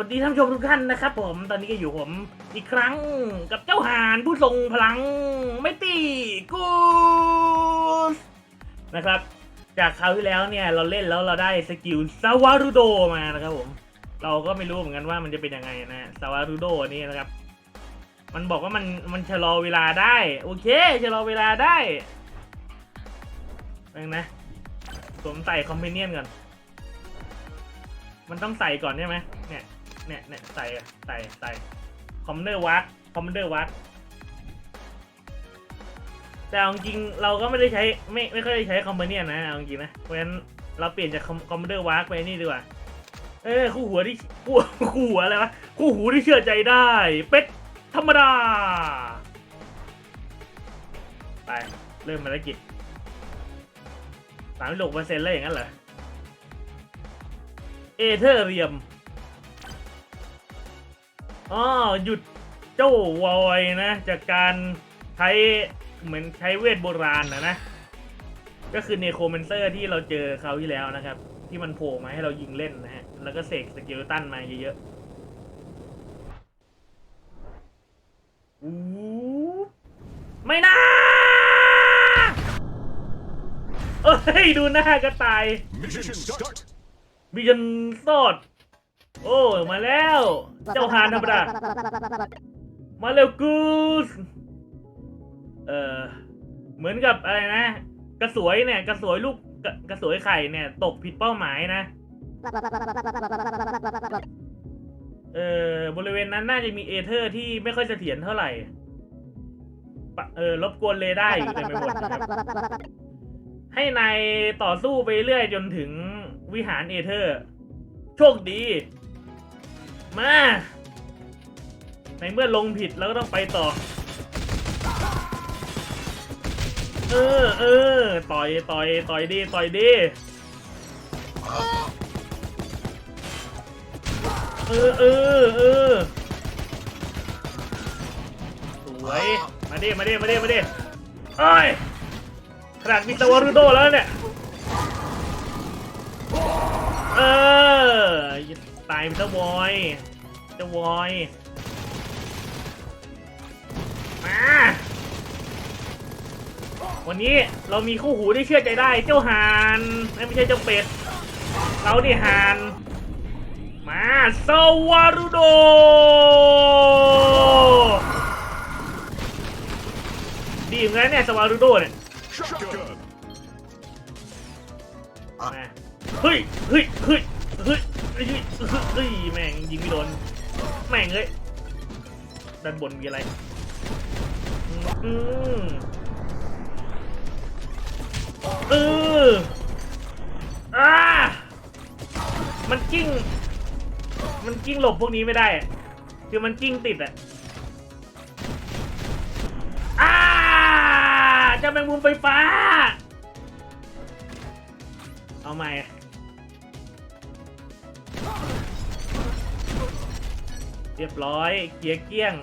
วัสดีท่านผู้ชมทุกท่านนะครับผมตอนนี้ก็อยู่ผมอีกครั้งกับเจ้าหานผู้ทรงพลังไม่ตีกูสนะครับ จากคราวที่แล้วเนี่ยเราเล่นแล้วเราได้สกิลซาวารุโดมานะครับผม เราก็ไม่รู้เหมือนกันว่ามันจะเป็นยังไงนะซาวารุโดนี่นะครับ มันบอกว่ามันมันชะลอเวลาได้ โอเคชะลอเวลาได้เองนะสวมใส่คอมเพเนียนก่อนมันต้องใส่ก่อนใช่ไหมเนี่ย เนี่ยเนี่ยใส่ใส่ใส่คอมเนอร์วัดคอมเนอร์วัดแต่เอาจริงๆเราก็ไม่ได้ใช้ไม่ไม่ค่อยได้ใช้คอมเพเนียนนะเอาจริงๆนะเพราะฉะนั้นเราเปลี่ยนจากคอมเนอร์วัดไปนี่ดีกว่าเออคู่หัวที่คู่คู่หัวอะไรวะคู่หูที่เชื่อใจได้ เป็ดธรรมดา ไป เริ่มภารกิจสามสิบหกเปอร์เซ็นต์แล้วอย่างนั้นเหรอเอเธอร์เรียม อ๋อหยุดเจ้าวอยนะ จากการใช้เหมือนใช้เวทโบราณนะนะ ก็คือเนโครเมนเซอร์ที่เราเจอคราวที่แล้วนะครับ ที่มันโผล่มาให้เรายิงเล่นนะฮะ แล้วก็เสกสเกลตันมาเยอะๆอู้ไม่นะเอ้ย ดูหน้ากระต่าย Mission start. มิชันสอด โอ้มาแล้ว เจ้าฮานธรรมดามาเร็วกูสเออเหมือนกับอะไรนะ กระสวยเนี่ย กระสวยลูกกระกระสวยไข่เนี่ย ตกผิดเป้าหมายนะ เออบริเวณนั้นน่าจะมีเอเธอร์ที่ไม่ค่อยเสถียรเท่าไหร่ปะเออรบกวนเลยได้อยู่เต็มไปหมดนะครับให้นายต่อสู้ไปเรื่อยจนถึงวิหารเอเธอร์ โชคดี มา ในเมื่อลงผิดแล้วก็ต้องไปต่อ เออเออต่อยต่อยต่อยดีต่อยดีเออเออเออสวย มาดิมาดิมาดิมาดิเอ้ยขนาดมีตาวารุโดแล้วเนี่ย เออ ตายเป็นเจ้าวอย จ้าวอยมาวันนี้เรามีคู่หูที่เชื่อใจได้เจ้าหานไม่ใช่เจ้าเป็ด เราดิหานมาสวารุโดดีเหมือนกันเนี่ยสวารุโดเนี่ย Shotgun. มาเฮ้ยเฮ้ยเฮ้ยเฮ้ยเฮ้ยเฮ้ยแม่งยิงไม่โดน แม่งเลยด้านบนมีอะไร อืมเอออ่ามันกิ้ง มันกิ้งหลบพวกนี้ไม่ได้ คือมันกิ้งติดอะอ่าจ้าแมงมุมไฟฟ้า เอาใหม่ เรียบร้อยเกียร์เกี้ยง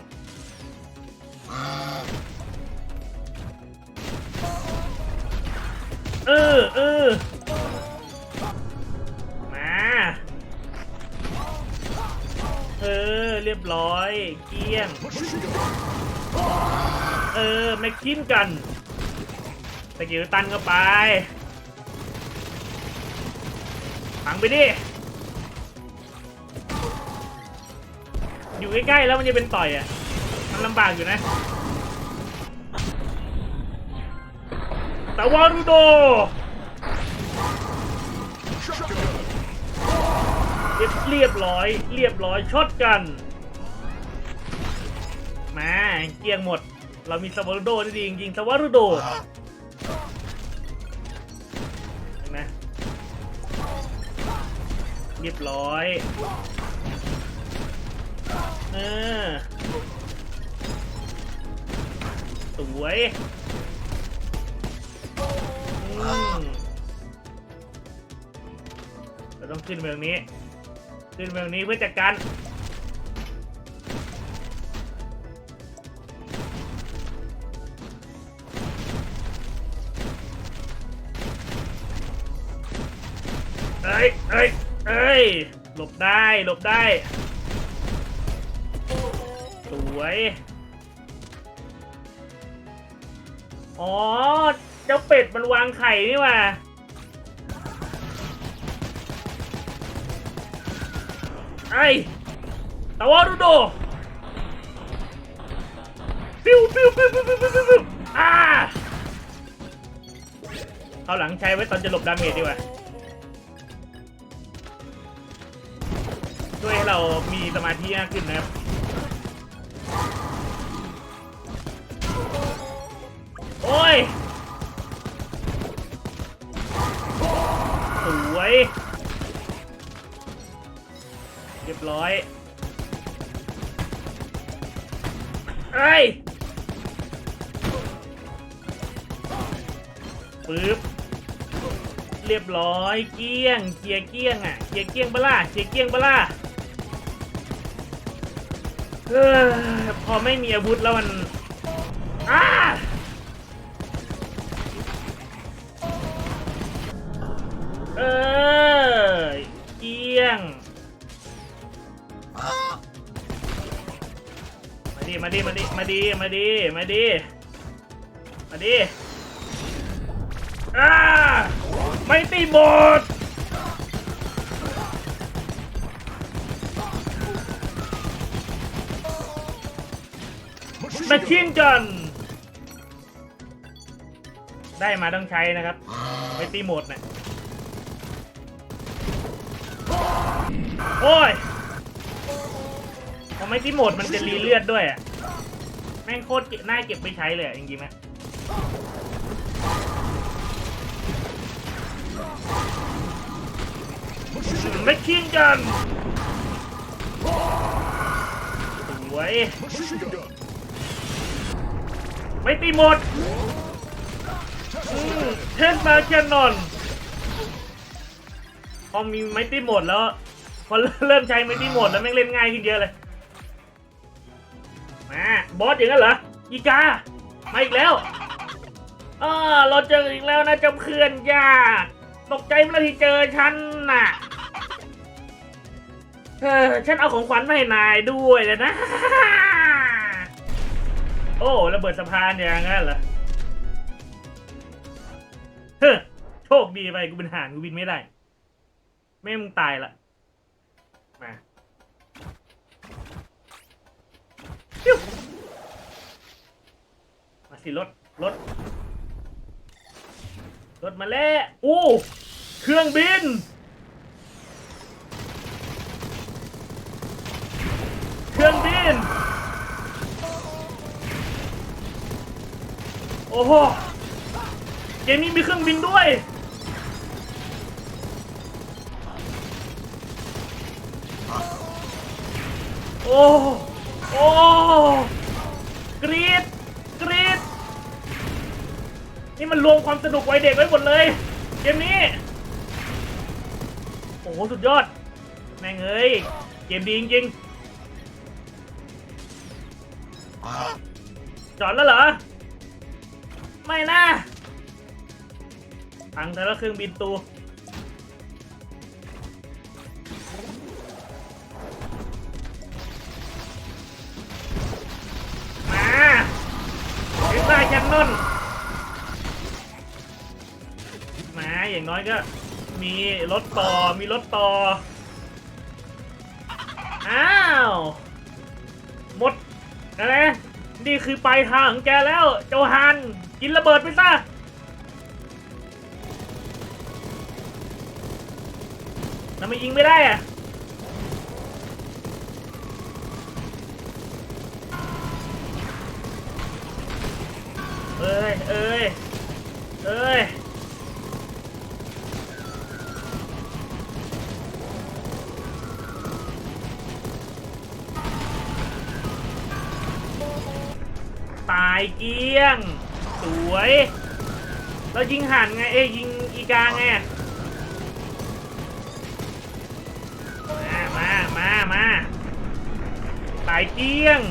เออเออมา เออ เรียบร้อย เกี้ยง เออแม็กคินกันสกิลตันก็ไปฝังไปดิ อยู่ใกล้ๆแล้วมันจะเป็นต่อยอะ มันลำบากอยู่นะแต่วารุโดเรียบร้อย เรียบร้อยช็อตกัน มาเกียงหมด เรามีสวารุโดที่ดีจริงๆสวารุโดเห็นไหมเรียบร้อย เออสวยอืมเราต้องขึ้นเมืองนี้ ขึ้นเมืองนี้เพื่อจัดการเอ้ยเอ้ยเอ้ยหลบได้ หลบได้ สวย อ๋อ เจ้าเป็ดมันวางไข่นี่ว่าไอ้ตาวารุโดปิ้วปิ้วปิ้วปิ้วปิ้วปิ้วปิ้วอ่าเอาหลังใช้ไว้ตอนจะหลบดาเมจดีกว่าช่วยให้เรามีสมาธิมากขึ้นนะครับ อ้ยสวยเรียบร้อยเอ้ยปึ๊บเรียบร้อยเกี้ยงเกียร์เกี้ยงอะเกียร์เกี้ยงบล่าเกียร์เกี้ยงบล่าเออพอไม่มีอาวุธแล้วมันอ้า มาดิ มาดิ มาดิ มาดิ มาดิ มาดิอ้าไม่ตีหมดมาชินกัน ได้มาต้องใช้นะครับไม่ตีหมดนะโอ้ยพอไม่ตีหมดมันจะรีเลือดด้วยอะ แม่งโคตรเก็บน่าเก็บไปใช้เลยอะจริงๆนะไม่ชินกันสวยไม่ตีหมดเทนมาแคนนอน พอมีไม้ตีหมดแล้ว พอเริ่มใช้ไม้ตีหมดแล้วแม่งเล่นง่ายขึ้นเยอะเลย มาบอสอย่างนั้นเหรออีกามาอีกแล้วเอ่าเราเจออีกแล้วนะเจ้าเพื่อนยากตกใจเมื่อที่เจอฉันน่ะเออฉันเอาของขวัญมาให้นายด้วยเลยนะ โอ้ระเบิดสะพานอย่างนั้นเหรอเฮ้อโชคดีไปกูเป็นห่านกูบินไม่ได้ ไม่มึงตายละ มาสิรถรถรถมาแล้วโอ้เครื่องบิน เครื่องบิน โอ้โหเกมนี้มีเครื่องบินด้วยโอ้ โอ้กรีดกรีดนี่มันรวมความสนุกวัยเด็กไว้หมดเลย เกมนี้ โอ้โห สุดยอด แม่งเอ้ย เกมดีจริงๆจอดแล้วเหรอ ไม่นะพังแต่ละเครื่องบินตู นนอนมาอย่างน้อยก็มีรถต่อมีรถต่อ อ้าว หมดอะไรนี่คือปลายทางของแกแล้ว โจฮัน กินระเบิดไปซะทำไมยิงไม่ได้อะ เอ้ย เอ้ยตายเกลี้ยง สวย แล้วยิงหันไง เอ้ยยิงอีกาไง มา มา มา มา ตายเกลี้ยง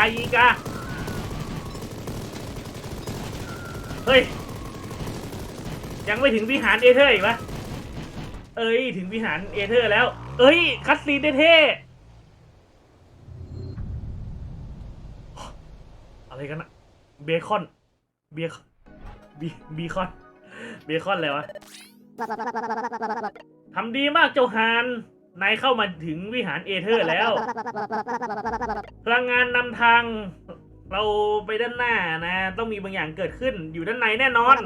ายิอีกาเฮ้ย ยังไม่ถึงวิหารเอเธอร์อีกปะเอ้ย ถึงวิหารเอเธอร์แล้ว เอ้ย คัสซีนเท่อะไรกันนะเบคอน เบคบีบีคอน เบคอนอะไรวะทำดีมากเจ้าฮาน นายเข้ามาถึงวิหารเอเธอร์แล้ว พลังงานนำทาง เราไปด้านหน้านะ ต้องมีบางอย่างเกิดขึ้นอยู่ด้านในแน่นอน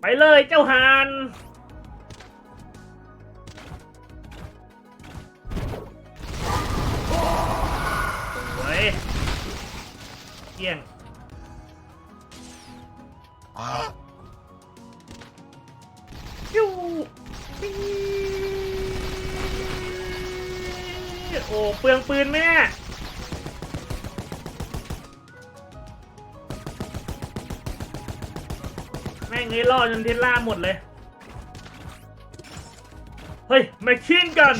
ไปเลยเจ้าหานเฮ้ยเกี้ยงยูปิ้ โอ้เปลืองปืนแม่แม่งเอ้ล่อจนเทสลาหมดเลย เฮ้ยแมชชีนกัน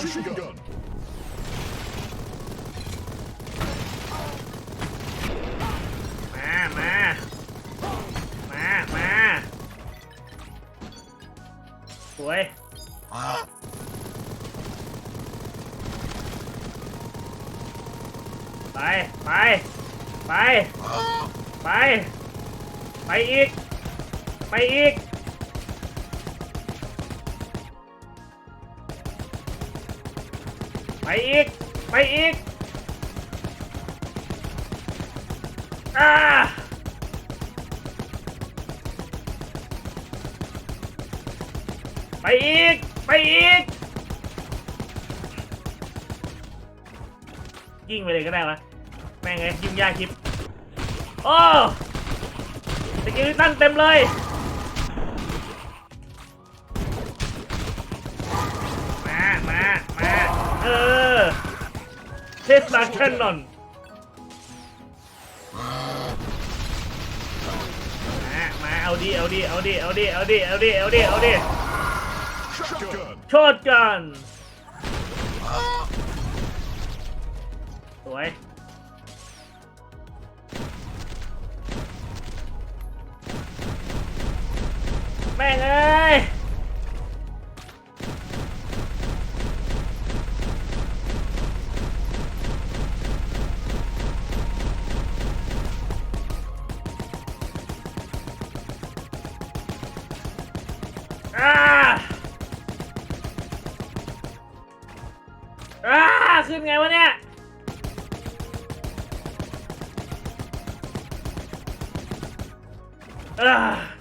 ไปไปอีก ไปอีก ไปอีก ไปอีกอาไปอีก ไปอีก ยิ่งไปเลยก็ได้วะแม่งไงยิ่งยากคลิป โอ้สกิลตั้นเต็มเลยมามามาเออเทสลาแค่นอนมามาเอาดิเอาดิเอาดิเอาดิเอาดิเอาดิเอาดิเอาดิชดกันสวย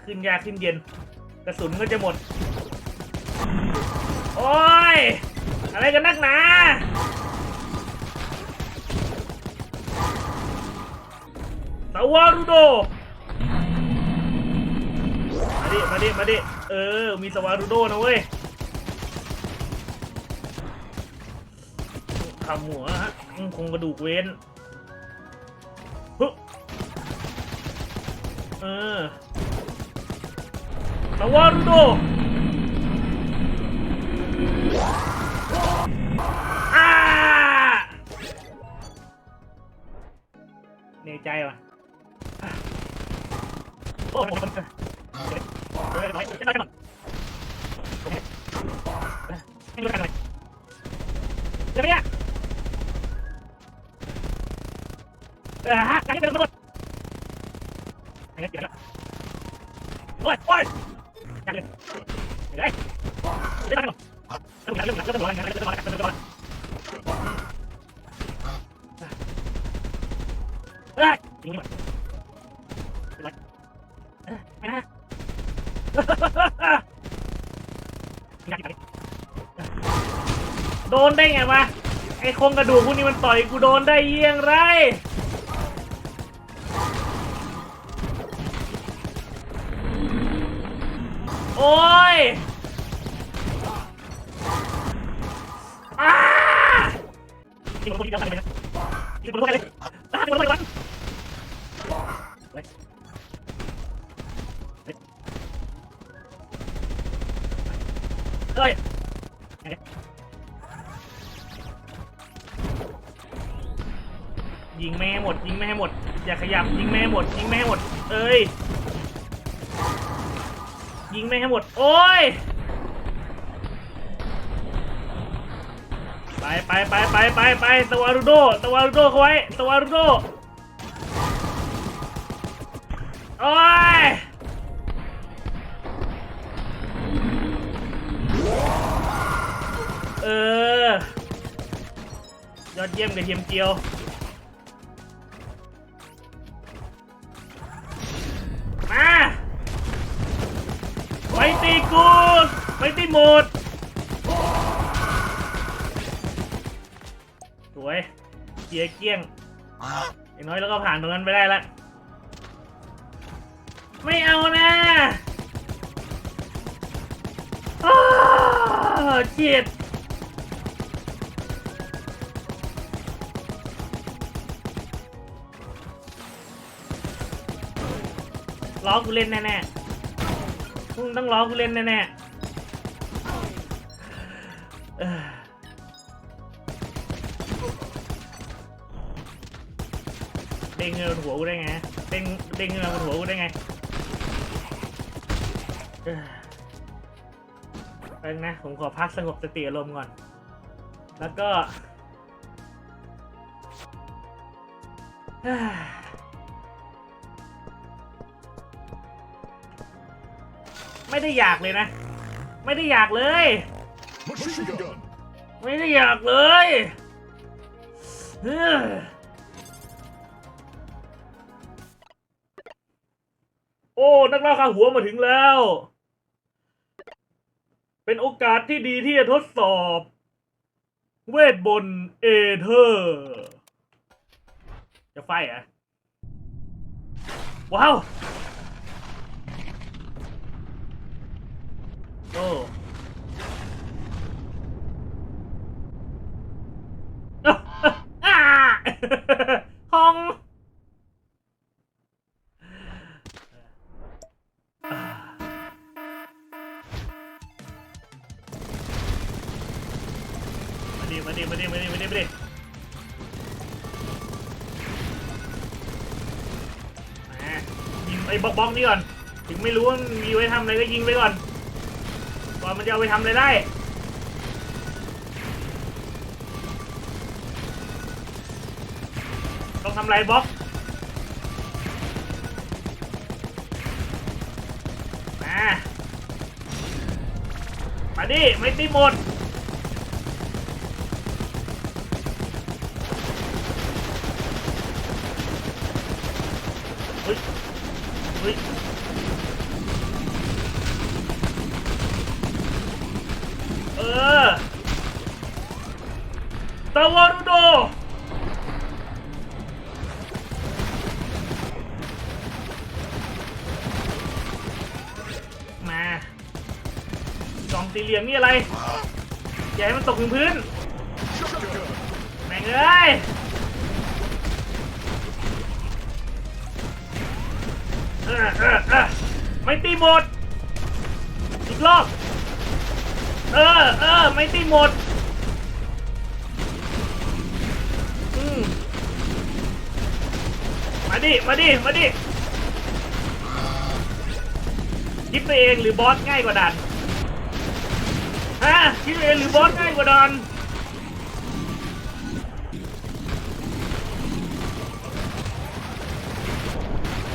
ขึ้นยาขึ้นเย็น กระสุนก็จะหมด โอ้ย อะไรกันนักหนาสาวารุโด มาดิ มาดิ มาดิ เออ มีสวารุโดนะเว้ยขำหัวฮะคงกระดูกเว้น สวารุโดเนื่ยใจว่ะโอ้โหเฮ้ยเไม่ได้กันไม่รู้กันเลยเดี๋ยวเนี่ยเออฮะการที่เป็นตำรวจ เงี้ยเดี๋ยวนะโอ้ยโอ้ยอยากเลยเดี๋ยวไอ้เดี๋ยวไปก่อนเริ่มหลังเริ่มหลังเริ่มหลังเริ่มหลังเริ่มหลังเริ่มหลังเฮ้ยยิงนี่หมดเรียบร้อยเออไม่นะยิงกันยิงกันโดนได้ไงวะไอ้โครงกระดูกพวกนี้มันต่อยกูโดนได้เยี่ยงไร โอ้ยอ้า แม่ให้หมด โอ้ย ไปไปไปไปไปไปตะวารุโดตะวารุโดเขาไว้ตะวารุโดโอ้ยเออ ยอดเยี่ยมกับเทียมเจียว ไปตีกูไปตีหมด สวยเกียร์เกี้ยง อย่างน้อยแล้วก็ผ่านตรงนั้นไปได้ละ ไม่เอานะอ้าเจ็ดล้อกูเล่นแน่ๆ มึงต้องล้อกูเล่นแน่ๆเอ้อเด้งเงินบนหัวกูได้ไงเด้งเด้งเงินบนหัวกูได้ไงเอ้อแป๊บนะ ผมขอพักสงบสติอารมณ์ก่อน แล้วก็ ไม่ได้อยากเลยนะ ไม่ได้อยากเลย Machine gun. ไม่ได้อยากเลยเฮ้อโอ้ นักล่าข้าหัวมาถึงแล้ว เป็นโอกาสที่ดีที่จะทดสอบ เวทบนต์เอเธอร์ จะไฟเหรอะ ว้าว โอ้อ่าห้องมาดิมาดิมาดิมาดิมาดิมาดิแหมยิงไอ้บล็อกบล็อกนี่ก่อน ถึงไม่รู้ว่ามันมีไว้ทำอะไรก็ยิงไปก่อนก่ อนมันจะเอาไปทำอะไรได้ต้องทำไรบล็อกมามาดิไม่ตีหมดเฮ้ยเฮ้ย มีอะไรอย่าให้มันตกถึงพื้นแม่งเอ้ยไม่ตีหมด อีกรอบ เออเออไม่ตีหมด อืมมาดิ มาดิ มาดิคิดไปเองหรือบอสง่ายกว่าดัน ฮะคิดเองหรือบอสง่ายกว่าดัน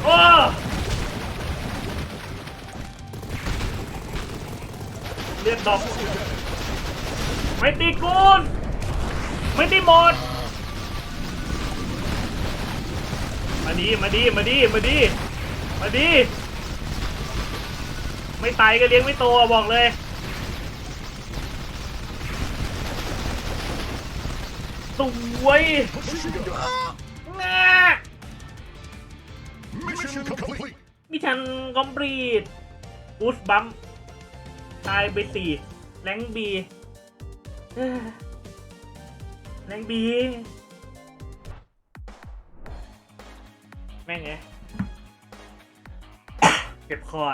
โอ้เลือดดอกไม่ตีกูนไม่ตีหมด มาดีมาดีมาดีมาดีมาดี ไม่ตายก็เลี้ยงไม่โตบอกเลย สวย Machine gun. แน่ Mission complete. มิชันคอมพลีทบูสบัมตายไปสี่แรงบีแรงบีแม่งไงเจ็บคอ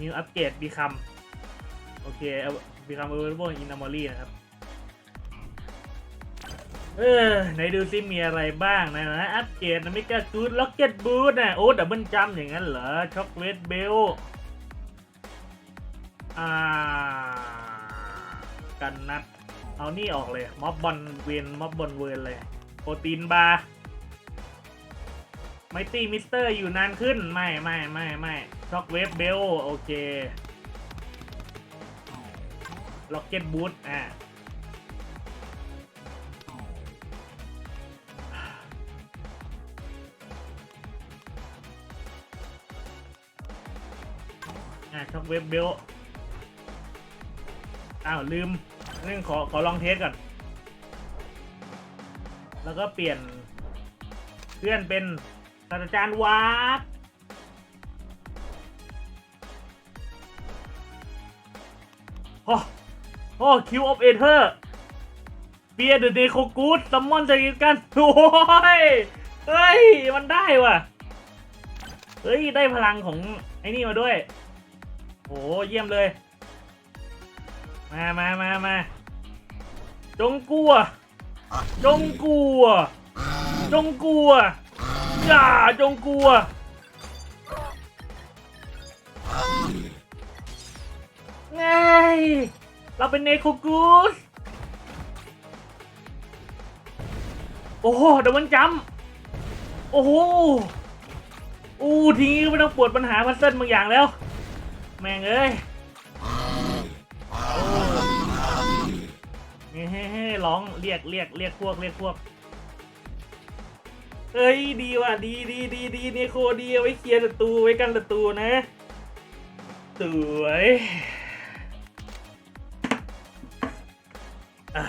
นิวอัปเกรดบีคัมโอเคบีคัมเอเวอร์โบอินอมอรี่นะครับ เออไหนดูซิมีอะไรบ้างนะนะอัปเกรดนะมิกากูดล็อกเก็ตบูทนะโอ้ดับเบิลจัมอย่างนั้นเหรอช็อกเลตเบลอ่ากันนัด เอานี่ออกเลยม็อบบอลเวนม็อบบอลเวนเลยโปรตีนบาร์ไมตี้มิสเตอร์อยู่นานขึ้น ไม่ไม่ไม่ไม่ช็อกเวฟเบลโอเคล็อกเก็ตบูทอ่าอะ เวฟเบลอ้าวลืมนี่ขอขอลองเทสก่อน แล้วก็เปลี่ยนเพื่อนเป็นศาสตราจารย์วาร์ปโอ้โอ้คิวออฟเอเธอร์เบียร์เดอะเดโคกูดซัมมอนจะกินกันโอ้ยเฮ้ย มันได้ว่ะ เฮ้ย ได้พลังของไอ้นี่มาด้วย โอ้เยี่ยมเลย มามามามาจงกลัว จงกลัว จงกลัวอย่าจงกลัว ไง เราเป็นเนโคกูสโอ้โหเดวมันจำโอ้โหอู้ทีนี้ก็ไม่ต้องปวดปัญหาพัซเซิลบางอย่างแล้ว แม่งเอ้ยเฮ้เฮ้ร้องเรียกเรียกเรียกพวกเรียกพวกเอ้ยดีว่ะดีดีดีดีเนโคดีเอาไว้เคลียร์ศัตรูไว้กันศัตรูนะสวยอะ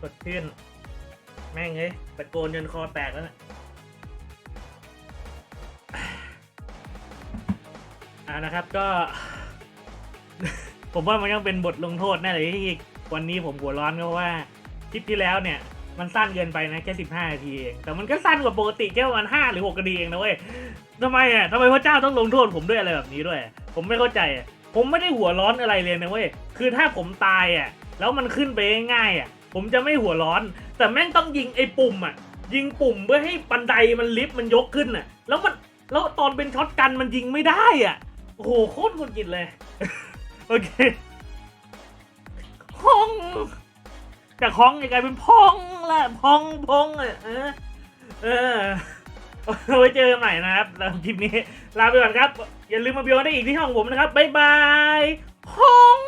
สดชื่นแม่งเอ้ยตะโกนจนคอแตกแล้วนะ อ่านะครับก็ ผมว่ามันยังเป็นบทลงโทษแน่เลยที่วันนี้ผมหัวร้อนเพราะว่าคลิปที่แล้วเนี่ยมันสั้นเกินไปนะแค่สิบห้านาทีเองแต่มันก็สั้นกว่าปกติแค่ประมาณห้าหรือหกนาทีเองนะเว้ยทำไมอะทำไมพระเจ้าต้องลงโทษผมด้วยอะไรแบบนี้ด้วย ผมไม่เข้าใจอะผมไม่ได้หัวร้อนอะไรเลยนะเว้ยคือถ้าผมตายอะแล้วมันขึ้นไปง่ายๆอะ ผมจะไม่หัวร้อน แต่แม่งต้องยิงไอ้ปุ่มอะ ยิงปุ่มเพื่อให้บันไดมันลิฟต์มันยกขึ้นอะ แล้วมันแล้วตอนเป็นช็อตกันมันยิงไม่ได้อะ โอ้โหโคตรหงุดหงิดเลย โอเคพองจากห้องกลายเป็นพองละพองพองเลยเออเออไว้เจอกันใหม่นะครับแล้วคลิปนี้ลาไปก่อนครับ อย่าลืมมาเบียวได้อีกที่ห้องผมนะครับ บ๊ายบายพอง